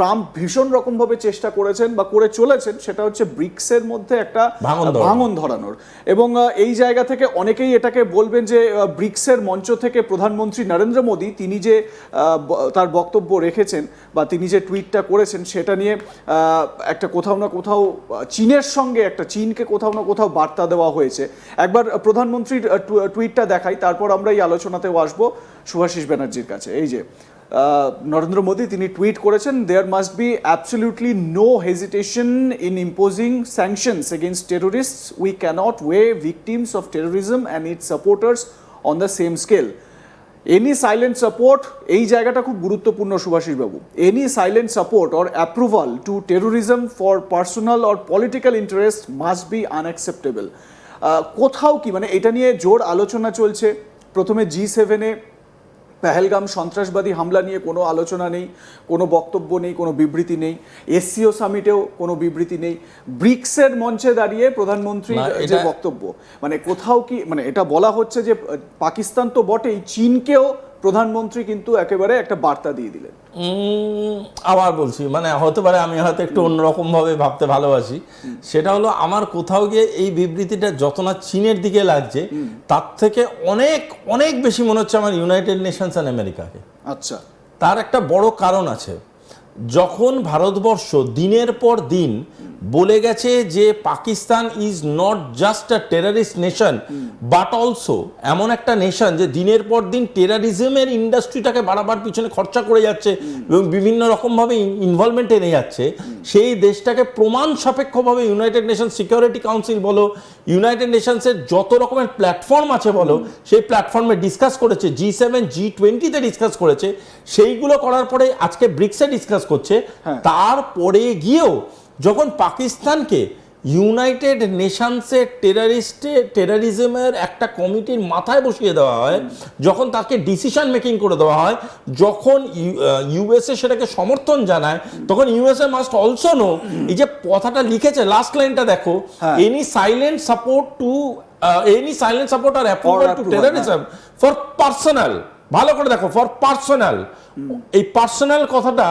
Trump ভীষণ রকমভাবে চেষ্টা করেছেন বা করে চলেছেন সেটা হচ্ছে ব্রিক্সের মধ্যে একটা ভাঙন ধরানোর। এবং এই জায়গা থেকে অনেকেই এটাকে বলবেন যে ব্রিক্সের মঞ্চ থেকে প্রধানমন্ত্রী নরেন্দ্র মোদী তিনি যে তার বক্তব্য রেখেছেন বা তিনি যে টুইটটা করেছেন সেটা নিয়ে একটা কোথাও না কোথাও চীনের সঙ্গে একটা চীনকে কোথাও না কোথাও বার্তা দেওয়া হয়েছে। একবার প্রধানমন্ত্রীর টুইটটা দেখাই তারপর আমরা এই আলোচনাতেও আসব সুভাষিস ব্যানার্জির কাছে। এই যে নরেন্দ্র মোদী তিনি টুইট করেছেন there must be absolutely no hesitation in imposing sanctions against terrorist we can't weigh victims of terrorism and its supporters on the same scale any silent support এই জায়গাটা খুব গুরুত্বপূর্ণ Subhashis babu any silent support or approval to terrorism for personal or political interest must be unacceptable কোথাও কি মানে এটা নিয়ে জোর আলোচনা চলছে, প্রথমে জি সেভেনে পেহেলগাম সন্ত্রাসবাদী হামলা নিয়ে কোনো আলোচনা নেই কোনো বক্তব্য নেই কোনো বিবৃতি নেই। এসসিও সামিটেও কোনো বিবৃতি নেই। ব্রিক্সের মঞ্চে দাঁড়িয়ে প্রধানমন্ত্রী যে বক্তব্য মানে কোথাও কি মানে এটা বলা হচ্ছে যে পাকিস্তান তো বটেই চীনকেও প্রধানমন্ত্রী কিন্তু একেবারে একটা বার্তা দিয়ে দিলেন। আবার বলছি মানে হতে পারে আমি হয়তো একটু অন্যরকম ভাবে ভাবতে ভালোবাসি। সেটা হলো আমার কোথাও গিয়ে এই বিবৃতিটা যত না চীনের দিকে লাগছে তার থেকে অনেক অনেক বেশি মনে হচ্ছে আমার ইউনাইটেড নেশনস অ্যান্ড আমেরিকাকে আচ্ছা। তার একটা বড় কারণ আছে। যখন ভারতবর্ষ দিনের পর দিন বলে গেছে যে Pakistan is not just a terrorist nation but also এমন একটা নেশন যে দিনের পর দিন টেরারিজমের ইন্ডাস্ট্রিটাকে বাড়াবার পিছনে খরচা করে যাচ্ছে এবং বিভিন্ন রকমভাবে ইনভলভমেন্ট এনে যাচ্ছে, সেই দেশটাকে প্রমাণ সাপেক্ষভাবে ইউনাইটেড নেশন সিকিউরিটি কাউন্সিল বলো ইউনাইটেড নেশনসের যত রকমের প্ল্যাটফর্ম আছে বলো, সেই প্ল্যাটফর্মে ডিসকাস করেছে জি সেভেন জি টোয়েন্টিতে ডিসকাস করেছে, সেইগুলো করার পরে আজকে ব্রিক্সে ডিসকাস করছে হ্যাঁ। তারপরে গিয়েও যখন পাকিস্তানকে ইউনাইটেড নেশনসের টেরারিস্টে টেরারিজমের একটা কমিটির মাথায় বসিয়ে দেওয়া হয় যখন তাকে ডিসিশন মেকিং করে দেওয়া হয় যখন ইউএসএ সেটাকে সমর্থন জানায় তখন ইউএসএ মাস্ট অলসো নো এই যে কথাটা লিখেছে লাস্ট লাইনটা দেখো। Any silent support to any silent support R approval to terrorism for personal ভালো করে দেখো ফর পার্সোনাল এই পার্সোনাল কথাটা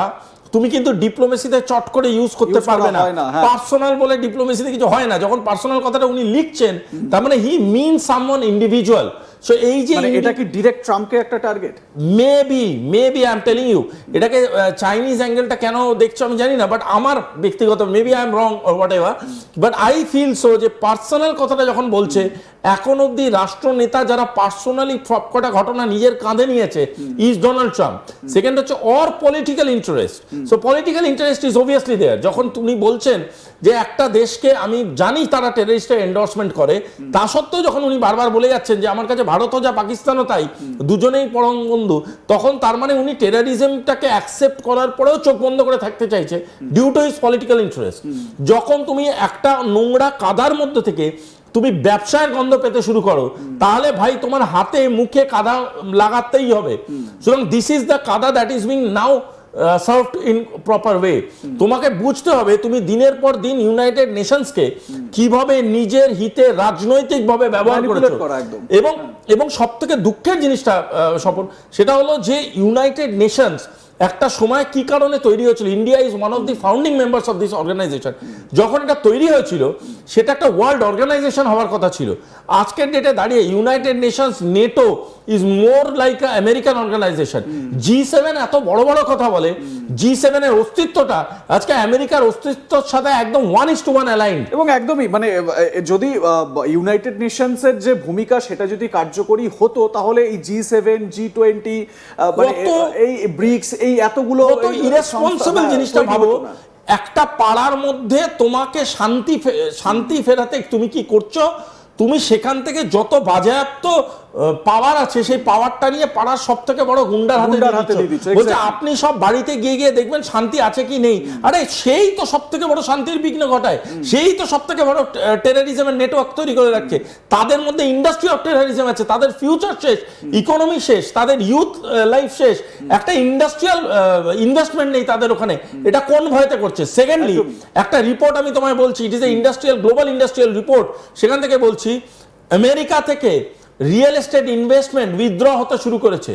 তুমি কিন্তু ডিপ্লোমেসিতে চট করে ইউজ করতে পারবে না। না, হ্যাঁ। পার্সোনাল বলে ডিপ্লোমেসিতে কিছু হয় না। যখন পার্সোনাল কথাটা উনি লিখছেন তার মানে he mean someone individual so এই যে মানে এটা কি ডিরেক্ট ট্রাম্পকে একটা target maybe maybe I am telling you এটাকে চাইনিজ অ্যাঙ্গেলটা কেন দেখছ আমি জানি না বাট আমার ব্যক্তিগত maybe I am wrong whatever but I feel so যে পার্সোনাল কথাটা যখন বলছে এখন অবধি রাষ্ট্রনেতা যারা পার্সোনালি সবকটা ঘটনা নিজের কাঁধে নিয়েছে ইজ ডোনাল্ড ট্রাম্প সেকেন্ড হচ্ছে or political interest so political interest is obviously there যখন তুমি বলছেন যে একটা দেশকে আমি জানি তারা টেররিস্টের এন্ডোর্সমেন্ট করে তা সত্ত্বেও যখন উনি বারবার বলে যাচ্ছেন যে আমার কাছে ভারতও যা পাকিস্তানও তাই, দুজনেই পরম বন্ধু তখন তার মানে উনি টেরারিজমটাকে অ্যাকসেপ্ট করার পরেও চোখ বন্ধ করে থাকতে চাইছে due to his political interest যখন তুমি একটা নোংরা কাদার মধ্যে থেকে তুমি ব্যবসার গন্ধ পেতে শুরু করো, তাহলে ভাই তোমার হাতে মুখে কাদা লাগাতেই হবে। সুতরাং দিস ইজ দ্য কাদা that is being now served in proper way তোমাকে বুঝতে হবে তুমি দিনের পর দিন ইউনাইটেড নেশনসকে কীভাবে নিজের হিতে রাজনৈতিকভাবে ব্যবহার করে করেছ। এবং এবং সব থেকে দুঃখের জিনিসটা স্বপন সেটা হলো যে ইউনাইটেড নেশনস একটা সময় কি কারণে তৈরি হয়েছিল? India is one of the founding members of this organisation যখন এটা তৈরি হয়েছিল সেটা একটা ওয়ার্ল্ড অর্গানাইজেশন হওয়ার কথা ছিল। আজকের ডেটে দাঁড়িয়ে United Nations NATO is more like American organisation G seven এত বড় বড় কথা বলে জি সেভেনের অস্তিত্বটা আজকে আমেরিকার অস্তিত্বর সাথে একদম one is to one align এবং একদমই মানে যদি ইউনাইটেড নেশনসের যে ভূমিকা সেটা যদি কার্যকরী হতো তাহলে এই জি সেভেন জি টোয়েন্টি মানে এই ব্রিক্স এই এতগুলো ইরেসপন্সিবল জিনিসটা ভাবো। একটা পাড়ার মধ্যে তোমাকে শান্তি শান্তি ফেরাতে তুমি কি করছ? তুমি সেখান থেকে যত বাজেয়াপ্ত পাওয়ার আছে সেই পাওয়ারটা নিয়ে পাড়ার সব থেকে বড় গুন্ডার হাতে হাতে বলছে আপনি সব বাড়িতে গিয়ে গিয়ে দেখবেন শান্তি আছে কি নেই? আরে সেই তো সব থেকে বড় শান্তির বিঘ্ন ঘটায়। সেই তো সব থেকে বড় টেরারিজমের নেটওয়ার্ক তৈরি করে রাখছে। তাদের মধ্যে ইন্ডাস্ট্রি অফ টেরারিজম আছে তাদের ফিউচার শেষ ইকোনমি শেষ তাদের ইউথ লাইফ শেষ। একটা ইন্ডাস্ট্রিয়াল ইনভেস্টমেন্ট নেই তাদের ওখানে। এটা কোন ভয়তে করছে? সেকেন্ডলি একটা রিপোর্ট আমি তোমায় বলছি it is a industrial global industrial report সেখান থেকে বলছি আমেরিকা থেকে রিয়েল এস্টেট ইনভেস্টমেন্ট উইথড্র হতে শুরু করেছে।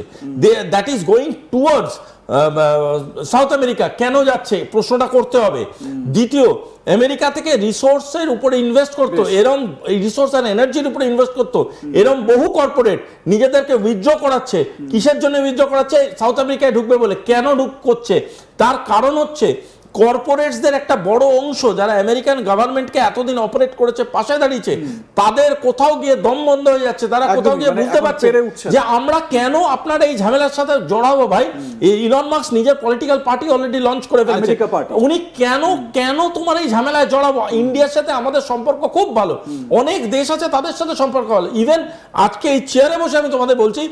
That is going towards South America কেন যাচ্ছে? প্রশ্নটা করতে হবে। দ্বিতীয় আমেরিকা থেকে রিসোর্সের উপরে ইনভেস্ট করতো। এরম এই রিসোর্স আর এনার্জির উপরে ইনভেস্ট করতো। এরম বহু কর্পোরেট নিজেদেরকে উইথড্র করাচ্ছে। কিসের জন্য উইথড্র করাচ্ছে? সাউথ আমেরিকায় ঢুকবে বলে। কেন ঢুক করছে? তার কারণ হচ্ছে কর্পোরেটসদের একটা বড় অংশ যারা আমেরিকান গভর্নমেন্টকে এতদিন অপারেট করেছে পাশে দাঁড়িয়েছে তাদের কোথাও গিয়ে দম বন্ধ হয়ে যাচ্ছে তারা কোথাও গিয়ে মানে বুঝতে পারছে পেরে যে আমরা কেন আপনার এই ঝামেলার সাথে জড়াবো ভাই? ইলন মার্কস নিজের পলিটিক্যাল পার্টি অলরেডি লঞ্চ করে ফেলেছে। উনি কেন কেন তোমার এই ঝামেলায় জড়াবো? ইন্ডিয়ার সাথে আমাদের সম্পর্ক খুব ভালো। অনেক দেশ আছে তাদের সাথে সম্পর্ক ভালো। ইভেন আজকে এই চেয়ারে বসে আমি তোমাদের বলছি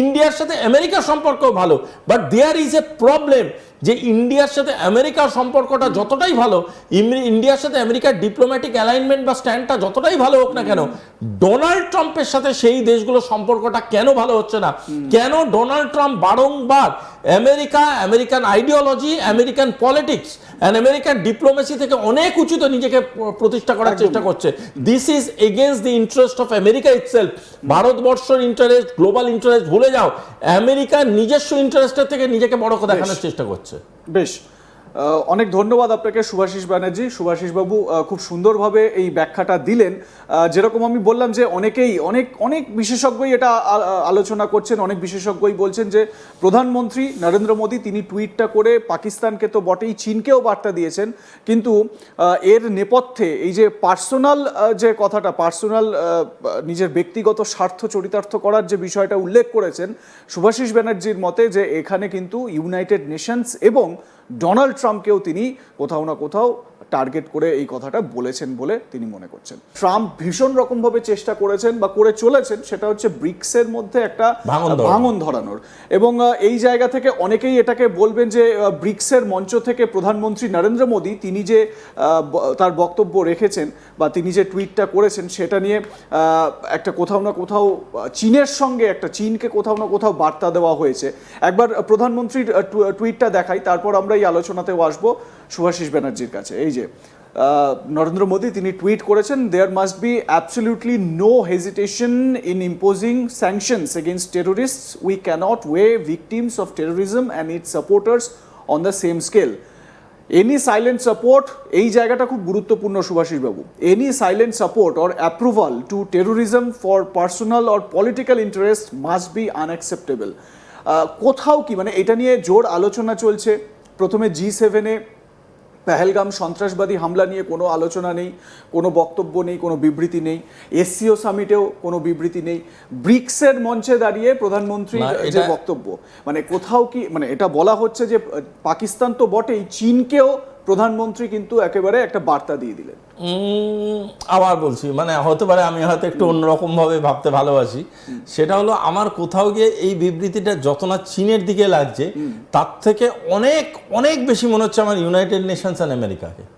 ইন্ডিয়ার সাথে আমেরিকার সম্পর্ক ভালো but there is a problem যে ইন্ডিয়ার সাথে আমেরিকার সম্পর্কটা যতটাই ভালো ইন্ডিয়ার সাথে আমেরিকার ডিপ্লোম্যাটিক অ্যালাইনমেন্ট বা স্ট্যান্ডটা যতটাই ভালো হোক না কেন ডোনাল্ড ট্রাম্পের সাথে সেই দেশগুলোর সম্পর্কটা কেন ভালো হচ্ছে না? কেন ডোনাল্ড ট্রাম্প বারংবার America American ideology American politics and American diplomacy থেকে অনেক উঁচুতে নিজেকে প্রতিষ্ঠা করার চেষ্টা করছে। This is against the interest of America itself ভারতবর্ষের ইন্টারেস্ট গ্লোবাল ইন্টারেস্ট ভুলে যাও। আমেরিকার নিজস্ব ইন্টারেস্টের থেকে নিজেকে বড় দেখানোর চেষ্টা করছে। বেশ। অনেক ধন্যবাদ আপনাকে, সুভাষিস ব্যানার্জি। সুভাষিস বাবু খুব সুন্দরভাবে এই ব্যাখ্যাটা দিলেন। যেরকম আমি বললাম যে অনেকেই, অনেক অনেক বিশেষজ্ঞই এটা আলোচনা করছেন। অনেক বিশেষজ্ঞই বলছেন যে প্রধানমন্ত্রী নরেন্দ্র মোদী, তিনি টুইটটা করে পাকিস্তানকে তো বটেই চীনকেও বার্তা দিয়েছেন। কিন্তু এর নেপথ্যে এই যে পার্সোনাল যে কথাটা, পার্সোনাল নিজের ব্যক্তিগত স্বার্থ চরিতার্থ করার যে বিষয়টা উল্লেখ করেছেন, সুভাষিস ব্যানার্জির মতে যে এখানে কিন্তু ইউনাইটেড নেশনস এবং ডোনাল্ড ট্রাম্পকেও তিনি কোথাও না কোথাও টার্গেট করে এই কথাটা বলেছেন বলে তিনি মনে করছেন। ট্রাম্প ভীষণ রকমভাবে চেষ্টা করেছেন বা করে চলেছেন সেটা হচ্ছে ব্রিক্সের মধ্যে একটা ভাঙন ধরানোর। এবং এই জায়গা থেকে অনেকেই এটাকে বলবেন যে ব্রিক্সের মঞ্চ থেকে প্রধানমন্ত্রী নরেন্দ্র মোদী তিনি যে তার বক্তব্য রেখেছেন বা তিনি যে টুইটটা করেছেন সেটা নিয়ে একটা কোথাও না কোথাও চীনের সঙ্গে একটা চীনকে কোথাও না কোথাও বার্তা দেওয়া হয়েছে। একবার প্রধানমন্ত্রীর টুইটটা দেখাই তারপর আমরা এই আলোচনাতেও আসব সুভাষিস ব্যানার্জির কাছে। এই যে আহ, নরেন্দ্র মোদী তিনি টুইট করেছেন there must be absolutely no hesitation in imposing sanctions against terrorist we can't weigh victims of terrorism and it supporters on the same scale any silent support এই জায়গাটা খুব গুরুত্বপূর্ণ Subhashis babu. Any silent support or approval to terrorism for personal or political interest must be unacceptable কোথাও কি মানে এটা নিয়ে জোর আলোচনা চলছে। প্রথমে জি সেভেনে পেহেলগাম সন্ত্রাসবাদী হামলা নিয়ে কোনো আলোচনা নেই কোনো বক্তব্য নেই কোনো বিবৃতি নেই। এসসিও সামিটেও কোনো বিবৃতি নেই। ব্রিক্সের মঞ্চে দাঁড়িয়ে প্রধানমন্ত্রী যে বক্তব্য মানে কোথাও কি মানে এটা বলা হচ্ছে যে পাকিস্তান তো বটেই চীনকেও প্রধানমন্ত্রী কিন্তু একেবারে একটা বার্তা দিয়ে দিলেন। আবার বলছি মানে হতে পারে আমি হয়তো একটু অন্যরকম ভাবে ভাবতে ভালোবাসি। সেটা হলো আমার কোথাও গিয়ে এই বিবৃতিটা যত না চীনের দিকে লাগছে তার থেকে অনেক অনেক বেশি মনে হচ্ছে আমার ইউনাইটেড নেশনস অ্যান্ড আমেরিকাকে